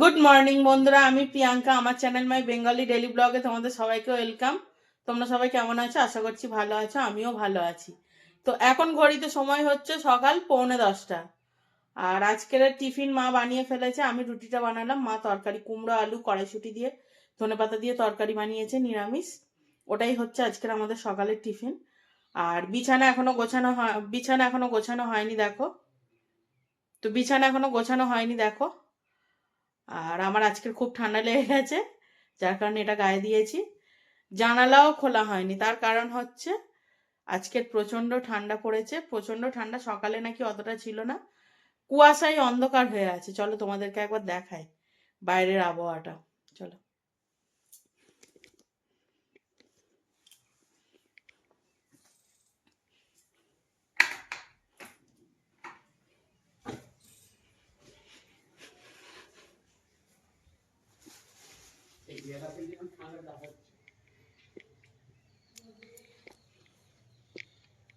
Good morning বন্ধুরা। আমি প্রিয়াঙ্কা, আমার চ্যানেল মাই বেঙ্গলি ডেলি ব্লগে তোমাদের সবাইকে ওয়েলকাম। তোমরা সবাই কেমন আছো? আশা করছি ভালো আছো, আমিও ভালো আছি। তো এখন ঘড়িতে সময় হচ্ছে সকাল পৌনে দশটা। আর আজকের টিফিন মা বানিয়ে ফেলেছে, আমি রুটিটা বানালাম। মা তরকারি, কুমড়ো, আলু, কড়াইশুটি দিয়ে ধনেপাতা দিয়ে তরকারি বানিয়েছে, নিরামিষ। ওটাই হচ্ছে আজকের আমাদের সকালের টিফিন। আর বিছানা এখনও গোছানো হয়, বিছানা এখনও গোছানো হয়নি, দেখো। তো বিছানা এখনও গোছানো হয়নি, দেখো। আর আমার আজকের খুব ঠান্ডা লেগে গেছে, যার কারণে এটা গায়ে দিয়েছি। জানালাও খোলা হয়নি, তার কারণ হচ্ছে আজকের প্রচণ্ড ঠান্ডা পড়েছে। প্রচণ্ড ঠান্ডা সকালে নাকি অতটা ছিল না কুয়াশায় অন্ধকার হয়ে আছে। চলো তোমাদেরকে একবার দেখাই বাইরের আবহাওয়াটা চলো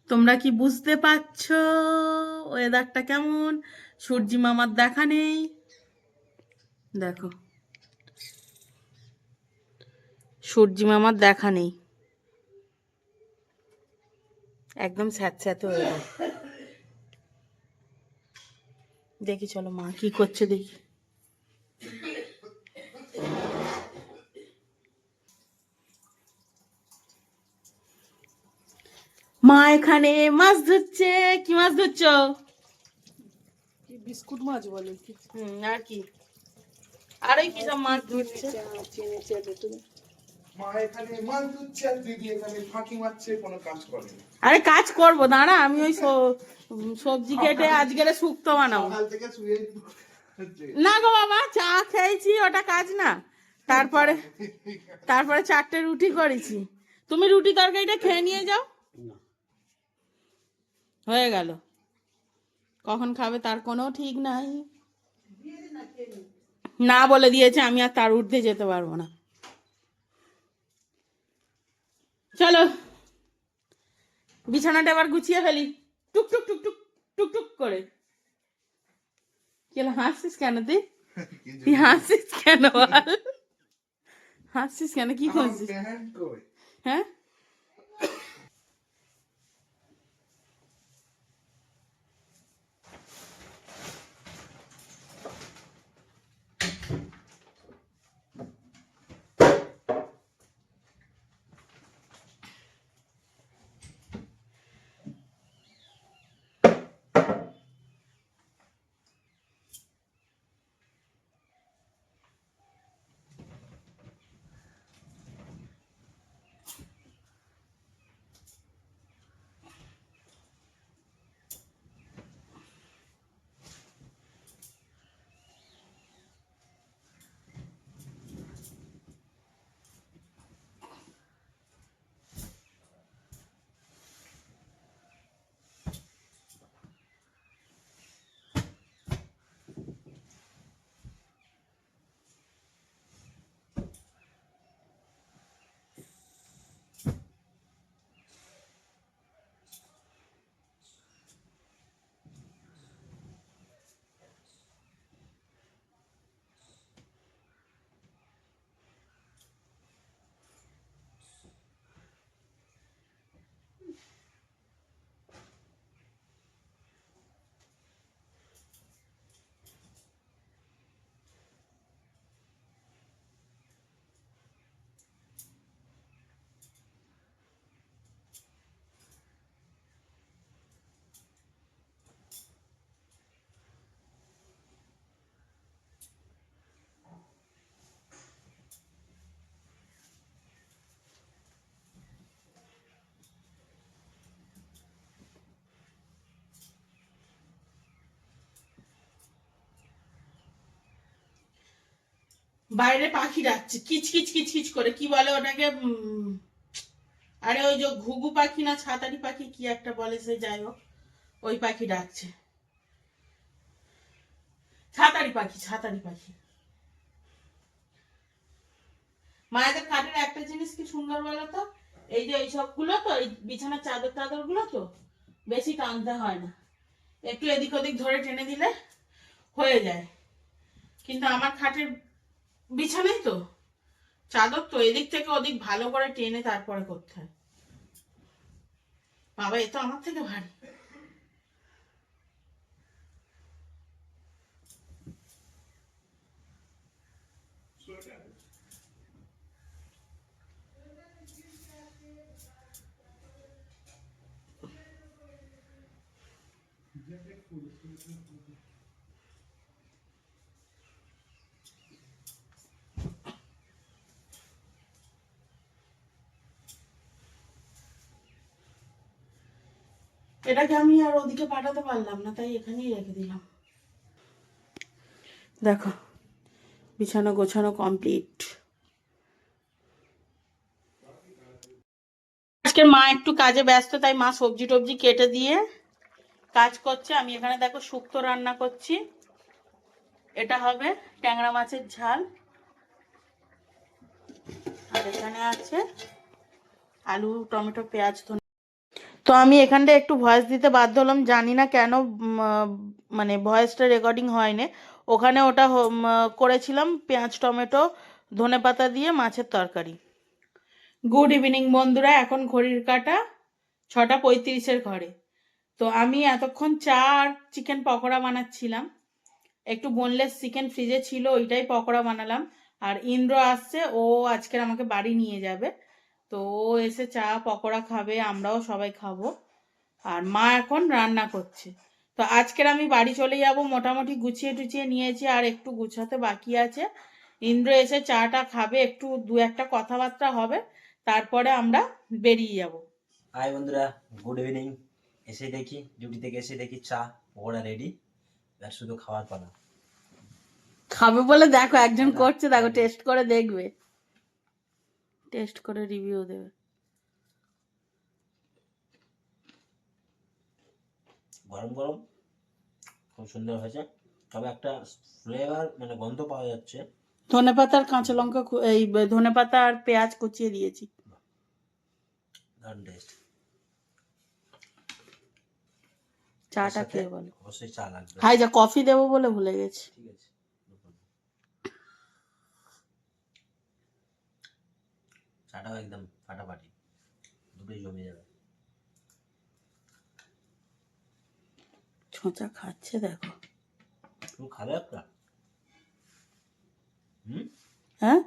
তোমরা কি বুঝতে পারছ? ওয়েদারটা কেমন? সূর্যি মামার দেখা নেই। দেখো। সূর্যি মামার দেখা নেই। একদম স্যাঁতস্যাঁতে হয়ে দেখি চলো মা কি করছে দেখি। মা এখানে মাছ ধরছে। কি মাছ ধরছো? কি বিস্কুট মাছ বলে কি? হুম আর কি? আর কি সব মাছ ধরছে? চেনে চেনে তুমি মা এখানে মাছ ধুচ্ছে আর দিদি এখানে ফাঁকি মারছে কোনো কাজ করে না। আরে কাজ করব দাঁড়া আমি ওই সবজি কেটে আজকের শুক্তো বানাবো। সকাল থেকে শুয়ে হচ্ছে। না গো বাবা চা খেয়েছি ওটা কাজ না। তারপরে তারপরে চারটে রুটি করেছি। তুমি রুটি তরকারিটা খেয়ে নিয়ে যাও। হয়ে গেল। কখন খাবে তার কোনো ঠিক নাই। না বলে দিয়েছে আমি আর তার ঊর্ধ্বে যেতে পারব না। চলো বিছানাটা এবার গুছিয়ে ফেলি। টুক টুক টুক টুক টুক টুক করে। কেন হাসছিস কেন তুই? তুই হাসছিস কেন বল? হাসছিস কেন? কি করছিস? হ্যাঁ? বাইরে পাখি ডাকছে, কিচ কিচ কিচ কিচ করে। কি বলে ওটাকে আরে ওই যে ঘুঘু পাখি না, ছাতারি পাখি, কি একটা বলে সে, যাই হোক, ওই পাখি ডাকছে। ছাতারি পাখি ছাতারি পাখি। মায়েদের কাঠের একটা জিনিস কি সুন্দর বলো তো? এই যে এইসবগুলো তো, এই বিছানার চাদর টাদরগুলো তো, বেশি টানতে হয় না। একটু এদিক ওদিক ধরে টেনে দিলে হয়ে যায়। কিন্তু আমার খাটের বিছানাই তো? চাদর তো, এদিক থেকে ওদিক ভালো করে টেনে তারপরে করতে হয়। বাবা, এ তো আমার থেকে ভারী। এটাকে আমি আর ওদিকে পাঠাতে পারলাম না, তাই এখানেই রেখে দিলাম। দেখো, বিছানো গোছানো কমপ্লিট আজকের মা একটু কাজে ব্যস্ত, তাই মা সবজি টবজি কেটে দিয়ে কাজ করছে। আমি এখানে দেখো শুক্তো রান্না করছি। এটা হবে ট্যাংরা মাছের ঝাল। আর এখানে আছে আলু, টমেটো, পেঁয়াজ তো আমি এখানটা একটু ভয়েস দিতে বাধ্য হলাম। জানি না কেন মানে ভয়েসটা রেকর্ডিং হয়নি। ওখানে ওটা করেছিলাম পেঁয়াজ, টমেটো ধনেপাতা দিয়ে মাছের তরকারি। গুড ইভিনিং বন্ধুরা, এখন ঘড়ির কাটা ছটা পঁয়ত্রিশের ঘরে। তো আমি এতক্ষণ চা আর চিকেন পকোড়া বানাচ্ছিলাম। একটু বোনলেস চিকেন ফ্রিজে ছিল, ওইটাই পকোড়া বানালাম। আর ইন্দ্র আসছে, ও আজকের আমাকে বাড়ি নিয়ে যাবে। তো ও এসে চা পকোড়া খাবে আমরাও সবাই খাব। আর মা এখন রান্না করছে। তো আজকের আমি বাড়ি চলে যাব মোটামুটি গুছিয়ে টুছিয়ে নিয়েছি আর একটু গুছাতে বাকি আছে। ইন্দ্র এসে চাটা খাবে একটু দু একটা কথাবার্তা হবে তারপরে আমরা বেরিয়ে যাব। হাই বন্ধুরা গুড ইভিনিং। এসে দেখি ডিউটি থেকে এসে দেখি চা পকোড়া রেডি আর শুধু খাওয়ার পালা। খাবে বলে দেখো একজন করছে দেখো টেস্ট করে দেখবে। টেস্ট করে রিভিউ দেবে। গরম গরম খুব সুন্দর হয়েছে। তবে একটা ফ্লেভার মানে গন্ধ পাওয়া যাচ্ছে। ধনে পাতা আর কাঁচা লঙ্কা এই ধনে পাতা আর পেঁয়াজ কুচিয়ে দিয়েছি। দারুণ টেস্ট চাটা খেয়ে বলো। অবশ্যই চা লাগবে। হাই যা কফি দেবো বলে ভুলে গেছি। ঠিক আছে। চাটাও একদম ফাটাফাটি। দুটোই জমে যাবে। ছোঁচা খাচ্ছে দেখো। তুমি খাবে একটা? হুম? হ্যাঁ?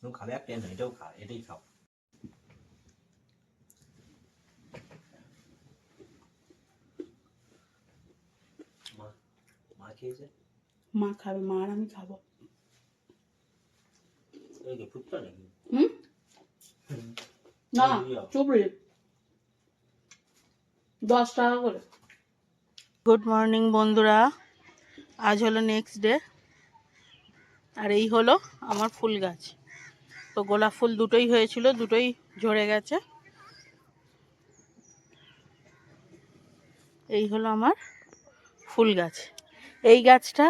তুমি খাবে একটা? না এটাও খা এটাই খাও। মা মা খেয়েছে? মা খাবে মা আর আমি খাব। কি নাকি? হুম? না চুবড়ি দশ টাকা করে। গুড মর্নিং বন্ধুরা আজ হলো নেক্সট ডে আর এই হলো আমার ফুল গাছ। তো গোলাপ ফুল দুটোই হয়েছিল দুটোই ঝরে গেছে। এই হলো আমার ফুল গাছ। এই গাছটা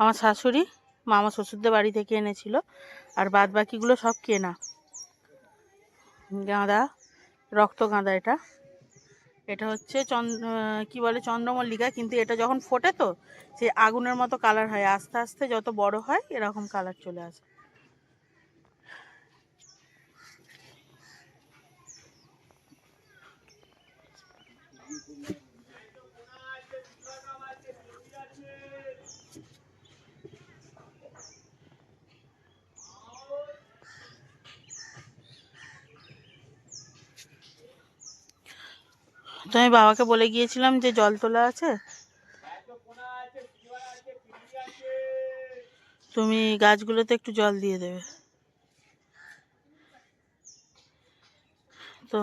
আমার শাশুড়ি মামা শ্বশুরদের বাড়ি থেকে এনেছিল আর বাদ বাকিগুলো সব কেনা। গাঁদা, রক্ত গাঁদা এটা। এটা হচ্ছে চন্দ্র কি বলে, চন্দ্রমল্লিকা, কিন্তু এটা যখন ফোটে তো, সে আগুনের মতো কালার হয়। আস্তে আস্তে যত বড় হয়, এরকম কালার চলে আসে। তো আমি বাবাকে বলে গিয়েছিলাম যে জল তোলা আছে। তুমি গাছগুলোতে একটু জল দিয়ে দেবে। তো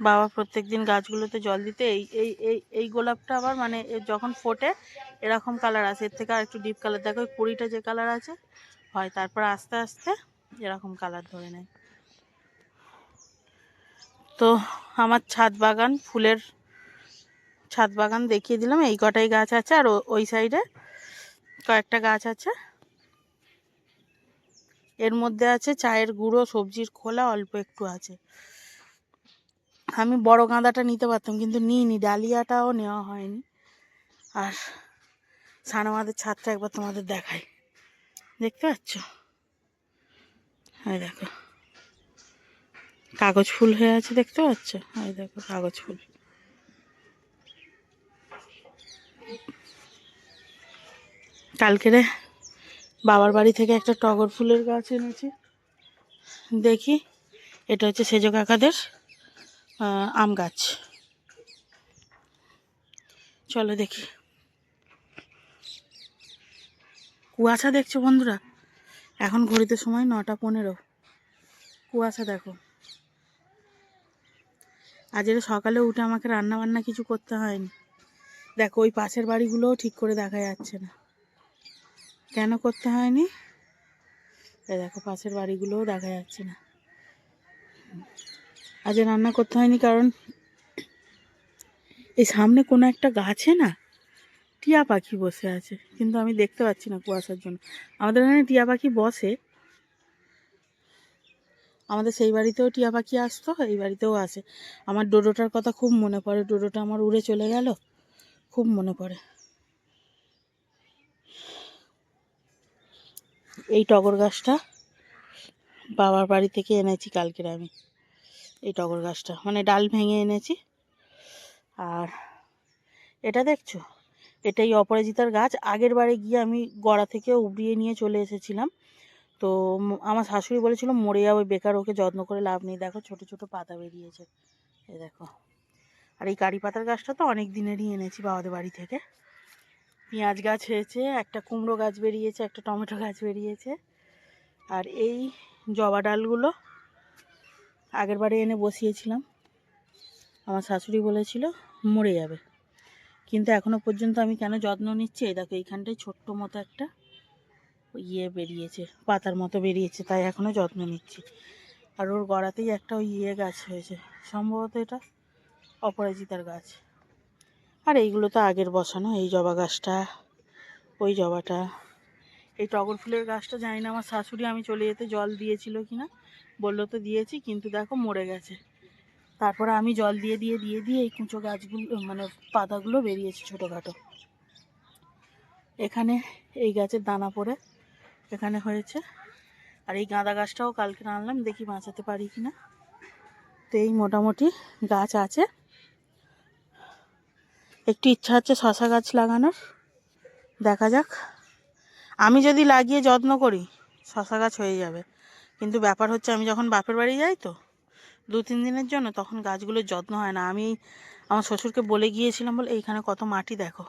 বাবা প্রত্যেকদিন গাছগুলোতে জল দিতে, এই এই এই এই গোলাপটা আবার মানে যখন ফোটে, এরকম কালার আছে। এর থেকে আর একটু ডিপ কালার দেখো কুড়িটা যে কালার আছে, হয় তারপর আস্তে আস্তে এরকম কালার ধরে নেয়। তো আমার ছাদ বাগান, ফুলের ছাদ বাগান দেখিয়ে দিলাম। এই কটাই গাছ আছে আর ওই সাইডে কয়েকটা গাছ আছে। এর মধ্যে আছে চায়ের গুঁড়ো, সবজির খোলা, অল্প একটু আছে। আমি বড় গাঁদাটা নিতে পারতাম, কিন্তু নিইনি, ডালিয়াটাও নেওয়া হয়নি। আর সানামাদের ছাদটা একবার তোমাদের দেখাই। দেখতে পাচ্ছ? এই দেখো। কাগজ ফুল হয়ে আছে দেখতে পাচ্ছ? এই দেখো, কাগজ ফুল। কালকেরে বাবার বাড়ি থেকে একটা টগর ফুলের গাছ এনেছি। দেখি, এটা হচ্ছে সেজ কাকাদের আম গাছ। চলো দেখি। কুয়াশা দেখছ বন্ধুরা? এখন ঘড়িতে সময় নটা পনেরো। কুয়াশা দেখো। আজের সকালে উঠে আমাকে রান্না বান্না কিছু করতে হয়নি। দেখো, ওই পাশের বাড়িগুলোও ঠিক করে দেখা যাচ্ছে না। কেন করতে হয়নি? দেখো, পাশের বাড়িগুলোও দেখা যাচ্ছে না। আজ রান্না করতে হয়নি কারণ এই সামনে কোনো একটা গাছে না টিয়া পাখি বসে আছে। কিন্তু আমি দেখতে পাচ্ছি না কুয়াশার জন্য। আমাদের এখানে টিয়া পাখি বসে আমাদের সেই বাড়িতেও টিয়া পাখি আসতো, এই বাড়িতেও আসে। আমার ডোডোটার কথা খুব মনে পড়ে, ডোডোটা আমার উড়ে চলে গেল, খুব মনে পড়ে। এই টগর গাছটা বাবার বাড়ি থেকে এনেছি কালকের আমি। এই টগর গাছটা মানে ডাল ভেঙে এনেছি। আর এটা দেখছ? এটাই অপরাজিতার গাছ। আগের বারে গিয়ে আমি গড়া থেকে উবড়িয়ে নিয়ে চলে এসেছিলাম। তো আমার শাশুড়ি বলেছিল, মরে যাবে বেকার, ওকে যত্ন করে লাভ নেই। দেখো, ছোট ছোট পাতা বেরিয়েছে। এই দেখো। আর এই কারি পাতার গাছটা তো অনেক দিনেরই এনেছি বাবাদের বাড়ি থেকে। পেঁয়াজ গাছ হয়েছে, একটা কুমড়ো গাছ বেরিয়েছে, একটা টমেটো গাছ বেরিয়েছে। আর এই জবা ডালগুলো আগের বারে এনে বসিয়েছিলাম। আমার শাশুড়ি বলেছিল, মরে যাবে। কিন্তু এখনও পর্যন্ত আমি কেন যত্ন নিচ্ছি? এই দেখো, এইখানটায় ছোট্ট মতো একটা ইয়ে বেরিয়েছে, পাতার মতো বেরিয়েছে, তাই এখনও যত্ন নিচ্ছি। আর ওর গড়াতেই একটা ওই ইয়ে গাছ হয়েছে, সম্ভবত এটা অপরাজিতার গাছ। আর এইগুলো তো আগের বসানো, এই জবা গাছটা, ওই জবাটা। এই টগর ফুলের গাছটা জানি না, আমার শাশুড়ি আমি চলে যেতে জল দিয়েছিল কিনা, বলল তো দিয়েছি, কিন্তু দেখো মরে গেছে। তারপরে আমি জল দিয়ে দিয়ে দিয়ে দিয়ে এই কুঁচো গাছগুলো মানে পাতাগুলো বেরিয়েছে ছোটোখাটো। এখানে এই গাছের দানা পড়ে এখানে হয়েছে। আর এই গাঁদা গাছটাও কালকে আনলাম, দেখি বাঁচাতে পারি কি না তো এই মোটামুটি গাছ আছে। একটু ইচ্ছা হচ্ছে শশা গাছ লাগানোর। দেখা যাক। আমি যদি লাগিয়ে যত্ন করি, শশা গাছ হয়ে যাবে। কিন্তু ব্যাপার হচ্ছে আমি যখন বাপের বাড়ি যাই তো, দু তিন দিনের জন্য তখন গাছগুলোর যত্ন হয় না। আমি আমার শ্বশুরকে বলে গিয়েছিলাম বলে, এইখানে কত মাটি দেখো।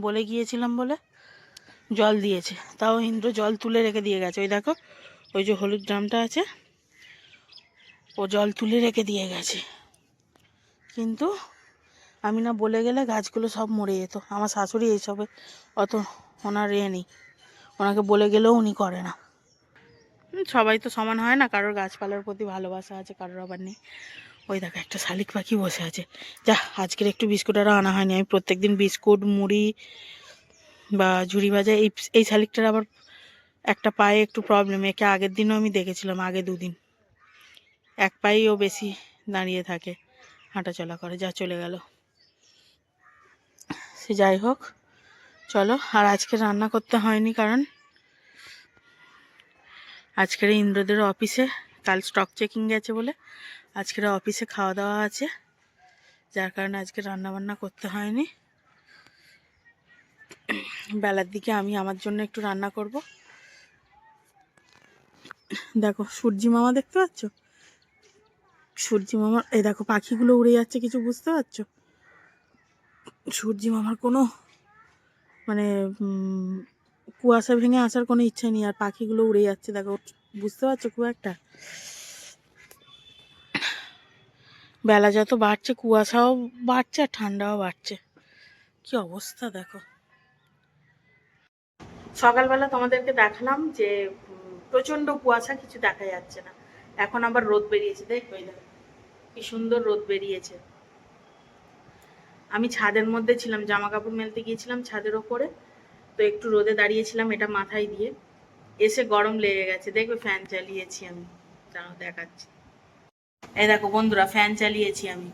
বলে গিয়েছিলাম বলে জল দিয়েছে। তাও ইন্দ্র জল তুলে রেখে দিয়ে গেছে। ওই দেখো, ওই যে হলুদ ড্রামটা আছে, ও জল তুলে রেখে দিয়ে গেছে। কিন্তু আমি না বলে গেলে গাছগুলো সব মরে যেত। আমার শাশুড়ি এইসবে অত ওনার এ নেই। ওনাকে বলে গেলেও উনি করে না। সবাই তো সমান হয় না। কারোর গাছপালার প্রতি ভালোবাসা আছে, কারোর আবার নেই। ওই দেখো, একটা শালিক পাখি বসে আছে। যা, আজকের একটু বিস্কুট আরও আনা হয়নি। আমি প্রত্যেকদিন বিস্কুট, মুড়ি বা ঝুড়ি ভাজা, এই এই শালিকটার আবার একটা পায়ে একটু প্রবলেম একে আগের দিনও আমি দেখেছিলাম, আগে দুদিন। এক পায়েই ও বেশি দাঁড়িয়ে থাকে, হাঁটাচলা করে, যা চলে গেল। সে যাই হোক, চলো, আর আজকে রান্না করতে হয়নি কারণ আজকের ইন্দ্রদের অফিসে, কাল স্টক চেকিং গেছে বলে আজকের অফিসে খাওয়া দাওয়া আছে, যার কারণে আজকে রান্না বান্না করতে হয়নি। বেলার দিকে আমি আমার জন্য একটু রান্না করব। দেখো, সূর্যি মামা দেখতে পাচ্ছ? সূর্যি মামার, এই দেখো, পাখিগুলো উড়ে যাচ্ছে, কিছু বুঝতে পারছ? সূর্যি মামার কোনো মানে কুয়াশা ভেঙে আসার কোনো ইচ্ছে নেই, আর পাখিগুলো উড়ে যাচ্ছে, দেখো, বুঝতে পারছ খুব একটা? বেলা যত বাড়ছে, কুয়াশাও বাড়ছে, আর ঠান্ডাও বাড়ছে। কি অবস্থা, দেখো? সকালবেলা তোমাদেরকে দেখালাম যে প্রচণ্ড কুয়াশা, কিছু দেখা যাচ্ছে না। এখন আবার রোদ বেরিয়েছে দেখো, কি সুন্দর রোদ বেরিয়েছে। আমি ছাদের মধ্যে ছিলাম জামা কাপড় মেলতে গিয়েছিলাম ছাদের ওপরে। তো একটু রোদে দাঁড়িয়েছিলাম এটা মাথায় দিয়ে। এসে গরম লেগে গেছে, দেখবে ফ্যান চালিয়েছি আমি। দাঁড়াও, দেখাচ্ছি। এই দেখো বন্ধুরা ফ্যান চালিয়েছি আমি।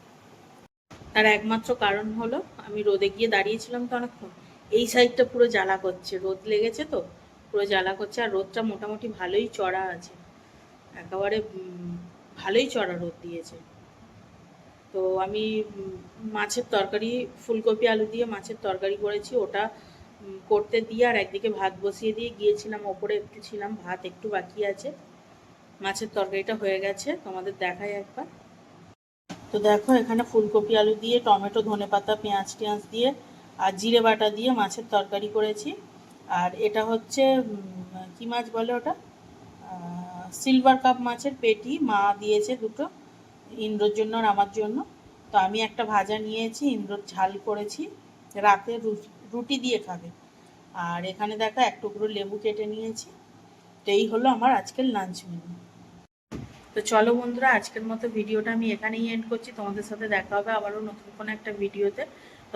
তার একমাত্র কারণ হলো, আমি রোদে গিয়ে দাঁড়িয়েছিলাম তো অনেকক্ষণ। এই সাইডটা পুরো জ্বালা করছে, রোদ লেগেছে তো, পুরো জ্বালা করছে, আর রোদটা মোটামুটি ভালোই চড়া আছে। একেবারে ভালোই চড়া রোদ দিয়েছে। তো আমি মাছের তরকারি, ফুলকপি, আলু দিয়ে মাছের তরকারি করেছি, ওটা করতে দিয়ে আর একদিকে ভাত বসিয়ে দিয়ে গিয়েছিলাম, ওপরে একটু ছিলাম, ভাত একটু বাকি আছে। মাছের তরকারিটা হয়ে গেছে, তোমাদের দেখাই একবার। তো দেখো, এখানে ফুলকপি, আলু দিয়ে, টমেটো, ধনেপাতা, পেঁয়াজ, টেঁয়াজ দিয়ে আর জিরে বাটা দিয়ে মাছের তরকারি করেছি। আর এটা হচ্ছে কি মাছ বলে ওটা? সিলভার কাপ মাছের পেটি। মা দিয়েছে দুটো, ইন্দ্রর জন্য আর আমার জন্য। তো আমি একটা ভাজা নিয়েছি, ইন্দ্রর ঝাল করেছি। রাতে রুটি দিয়ে খাবে। আর এখানে দেখো এক টুকরো লেবু কেটে নিয়েছি। তো এই হলো আমার আজকের লাঞ্চ মেনু তো চলো বন্ধুরা, আজকের মতো ভিডিওটা আমি এখানেই এন্ড করছি। তোমাদের সাথে দেখা হবে আবারও নতুন কোনো একটা ভিডিওতে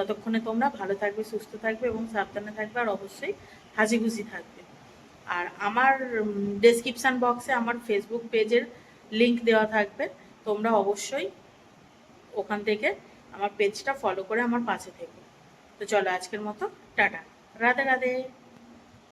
ততক্ষণে তোমরা ভালো থাকবে, সুস্থ থাকবে এবং সাবধানে থাকবে আর অবশ্যই হাজি খুশি থাকবে। আর আমার ডেসক্রিপশান বক্সে আমার ফেসবুক পেজের লিংক দেওয়া থাকবে। তোমরা অবশ্যই ওখান থেকে আমার পেজটা ফলো করে আমার পাশে থেকো। তো চলো আজকের মতো, টাটা। রাধে রাধে।